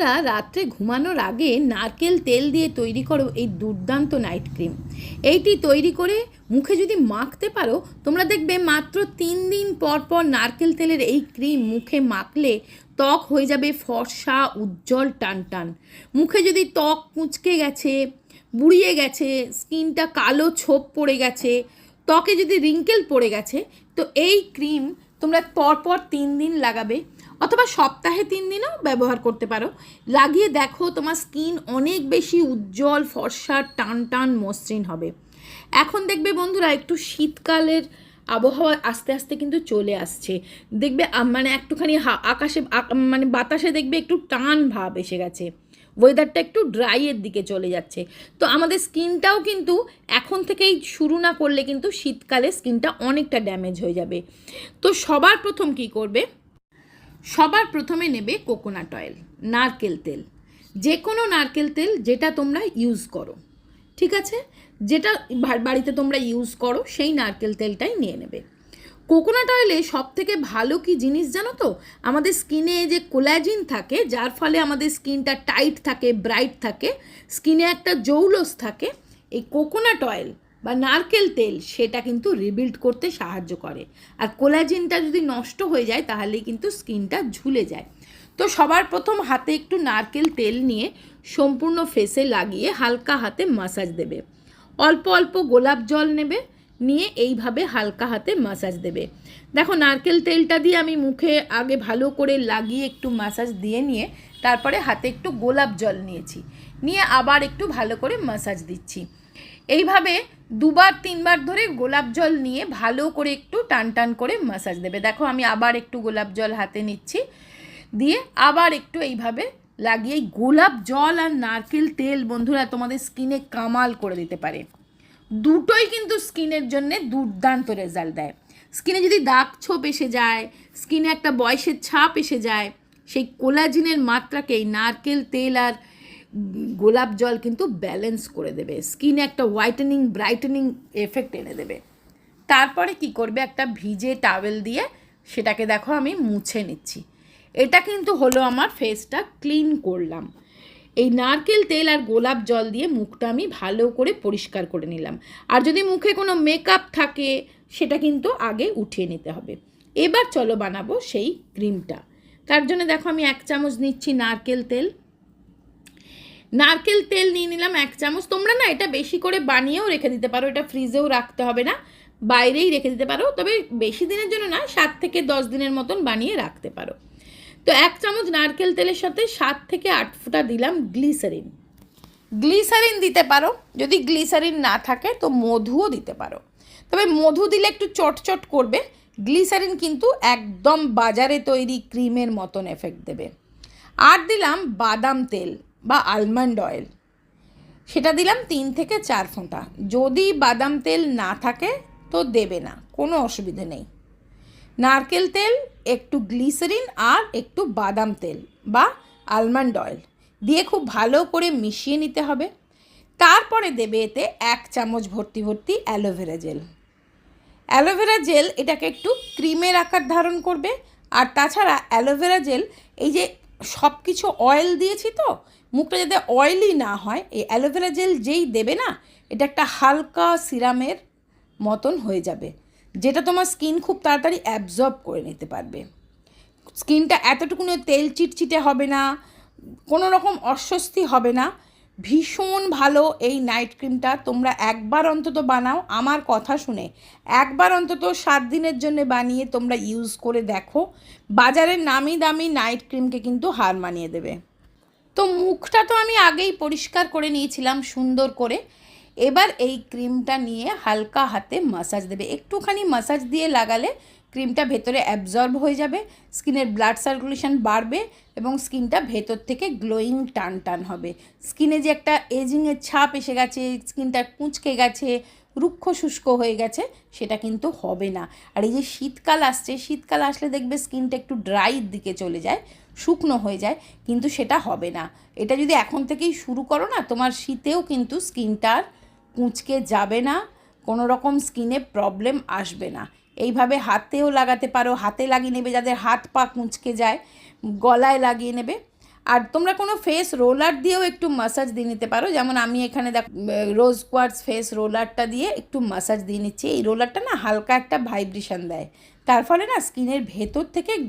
বন্ধুরা, রাত্রে ঘুমানোর আগে নারকেল তেল দিয়ে তৈরি করো এই দুর্দান্ত নাইট ক্রিম এইটি তৈরি করে মুখে যদি মাখতে পারো, তোমরা দেখবে মাত্র তিন দিন পর পর নারকেল তেলের এই ক্রিম মুখে মাখলে ত্বক হয়ে যাবে ফর্সা, উজ্জ্বল টান টান মুখে যদি ত্বক কুঁচকে গেছে, বুড়িয়ে গেছে, স্কিনটা কালো ছোপ পড়ে গেছে, ত্বকে যদি রিঙ্কেল পড়ে গেছে, তো এই ক্রিম তোমরা পরপর তিন দিন লাগাবে। অথবা সপ্তাহে তিন দিনও ব্যবহার করতে পারো। লাগিয়ে দেখো তোমার স্কিন অনেক বেশি উজ্জ্বল ফর্সা টান টান, মসৃণ হবে। এখন দেখবে বন্ধুরা একটু শীতকালের আবহাওয়া আস্তে আস্তে কিন্তু চলে আসছে। দেখবে মানে একটুখানি আকাশে মানে বাতাসে দেখবে একটু টান ভাব এসে গেছে। ওয়েদারটা একটু ড্রাইয়ের দিকে চলে যাচ্ছে। তো আমাদের স্কিনটাও কিন্তু এখন থেকেই শুরু না করলে কিন্তু শীতকালে স্কিনটা অনেকটা ড্যামেজ হয়ে যাবে। তো সবার প্রথম কি করবে? সবার প্রথমে নেবে কোকোনাট অয়েল নারকেল তেল। যে কোনো নারকেল তেল যেটা তোমরা ইউজ করো, ঠিক আছে? যেটা বাড়িতে তোমরা ইউজ করো, সেই নারকেল তেলটাই নিয়ে নেবে। কোকোনাট অয়েলে সব থেকে ভালো কি জিনিস জানো তো? আমাদের স্কিনে যে কোলাজিন থাকে, যার ফলে আমাদের স্কিনটা টাইট থাকে ব্রাইট থাকে স্কিনে একটা জৌলস থাকে, এই কোকোনাট অয়েল বা নারকেল তেল, সেটা কিন্তু রিবিল্ড করতে সাহায্য করে। আর কোলাজিনটা যদি নষ্ট হয়ে যায় তাহলে কিন্তু স্কিনটা ঝুলে যায়। তো সবার প্রথম হাতে একটু নারকেল তেল নিয়ে সম্পূর্ণ ফেসে লাগিয়ে হালকা হাতে মাসাজ দেবে। অল্প অল্প গোলাপ জল নেবে, নিয়ে এইভাবে হালকা হাতে মাসাজ দেবে। দেখো, নারকেল তেলটা দিয়ে আমি মুখে আগে ভালো করে লাগিয়ে একটু মাসাজ দিয়ে নিয়ে তারপরে হাতে একটু গোলাপ জল নিয়েছি। নিয়ে আবার একটু ভালো করে মাসাজ দিচ্ছি। এইভাবে দুবার, তিনবার ধরে গোলাপ জল নিয়ে ভালো করে একটু টান টান করে মাসাজ দেবে। দেখো আমি আবার একটু গোলাপ জল হাতে নিচ্ছি। দিয়ে আবার একটু এইভাবে লাগিয়ে গোলাপ জল আর নারকেল তেল বন্ধুরা তোমাদের স্কিনে কামাল করে দিতে পারে। দুটোই কিন্তু স্কিনের জন্য দুর্দান্ত রেজাল্ট দেয়। স্কিনে যদি দাগ ছোপ এসে যায় স্কিনে একটা বয়সের ছাপ এসে যায়, সেই কোলাজিনের মাত্রাকে এই নারকেল তেল আর গোলাপ জল কিন্তু ব্যালেন্স করে দেবে। স্কিনে একটা হোয়াইটেনিং ব্রাইটেনিং এফেক্ট এনে দেবে। তারপরে কি করবে? একটা ভিজে টাওয়েল দিয়ে সেটাকে দেখো আমি মুছে নিচ্ছি। এটা কিন্তু হলো আমার ফেসটা ক্লিন করলাম। এই নারকেল তেল আর গোলাপ জল দিয়ে মুখটা আমি ভালো করে পরিষ্কার করে নিলাম। আর যদি মুখে কোনো মেকআপ থাকে, সেটা কিন্তু আগে উঠিয়ে নিতে হবে। এবার চলো বানাবো সেই ক্রিমটা তার জন্য দেখো আমি এক চামচ নিচ্ছি নারকেল তেল। নারকেল তেল নিয়ে নিলাম এক চামচ। তোমরা না এটা বেশি করে বানিয়েও রেখে দিতে পারো, এটা ফ্রিজেও রাখতে হবে না, বাইরেই রেখে দিতে পারো, তবে বেশি দিনের জন্য না, সাত থেকে দশ দিনের মতন বানিয়ে রাখতে পারো। তো এক চামচ নারকেল তেলের সাথে সাত থেকে আট ফুটা দিলাম গ্লিসারিন। গ্লিসারিন দিতে পারো, যদি গ্লিসারিন না থাকে তো মধুও দিতে পারো। তবে মধু দিলে একটু চটচট করবে, গ্লিসারিন কিন্তু একদম বাজারে তৈরি ক্রিমের মতন এফেক্ট দেবে। আর দিলাম বাদাম তেল। বা আলমন্ড অয়েল সেটা দিলাম তিন থেকে চার ফোঁটা। যদি বাদাম তেল না থাকে তো দেবে না, কোনো অসুবিধে নেই। নারকেল তেল, একটু গ্লিসারিন আর একটু বাদাম তেল বা আলমন্ড অয়েল দিয়ে খুব ভালো করে মিশিয়ে নিতে হবে। তারপরে দেবে এতে এক চামচ ভর্তি ভর্তি অ্যালোভেরা জেল অ্যালোভেরা জেল এটাকে একটু ক্রিমের আকার ধারণ করবে। আর তাছাড়া অ্যালোভেরা জেল এই যে সব কিছু অয়েল দিয়েছি তো, মুখটা যাতে অয়েলি না হয়, এই অ্যালোভেরা জেল যেই দেবে না, এটা একটা হালকা সিরামের মতন হয়ে যাবে, যেটা তোমার স্কিন খুব তাড়াতাড়ি অ্যাবজর্ব করে নিতে পারবে। স্কিনটা এতটুকুনি তেল চিটচিটে হবে না কোনো রকম অস্বস্তি হবে না ভীষণ ভালো এই নাইট ক্রিমটা তোমরা একবার অন্তত বানাও, আমার কথা শুনে। একবার অন্তত সাত দিনের জন্য বানিয়ে তোমরা ইউজ করে দেখো। বাজারের নামি দামি নাইট ক্রিমকে কিন্তু হার মানিয়ে দেবে। তো মুখটা তো আমি আগেই পরিষ্কার করে নিয়েছিলাম, সুন্দর করে। এবার এই ক্রিমটা নিয়ে হালকা হাতে মাসাজ দেবে। একটুখানি মাসাজ দিয়ে লাগালে ক্রিমটা ভেতরে অ্যাবজর্ব হয়ে যাবে, স্কিনের ব্লাড সার্কুলেশন বাড়বে এবং স্কিনটা ভেতর থেকে গ্লোয়িং টান টান হবে। স্কিনে যে একটা এজিংয়ের ছাপ এসে গেছে, স্কিনটা কুঁচকে গেছে, রুক্ষ শুষ্ক হয়ে গেছে, সেটা কিন্তু হবে না। আর এই যে শীতকাল আসছে, শীতকাল আসলে দেখবে স্কিনটা একটু ড্রাইর দিকে চলে যায়, শুকনো হয়ে যায়, কিন্তু সেটা হবে না। এটা যদি এখন থেকেই শুরু করো না, তোমার শীতেও কিন্তু স্কিনটার কুঁচকে যাবে না কোনো রকম স্কিনে প্রবলেম আসবে না। এইভাবে হাতেও লাগাতে পারো, হাতে লাগিয়ে নেবে যাদের হাত পা কুঁচকে যায়, গলায় লাগিয়ে নেবে। আর তোমরা কোনো ফেস রোলার দিয়েও একটু মাসাজ দিয়ে নিতে পারো। যেমন আমি এখানে দেখ রোজ কোয়ার্টস ফেস রোলারটা দিয়ে একটু মাসাজ দিয়ে নিচ্ছি। এই রোলারটা না হালকা একটা ভাইব্রেশন দেয়। তার ফলে না স্কিনের ভেতর থেকে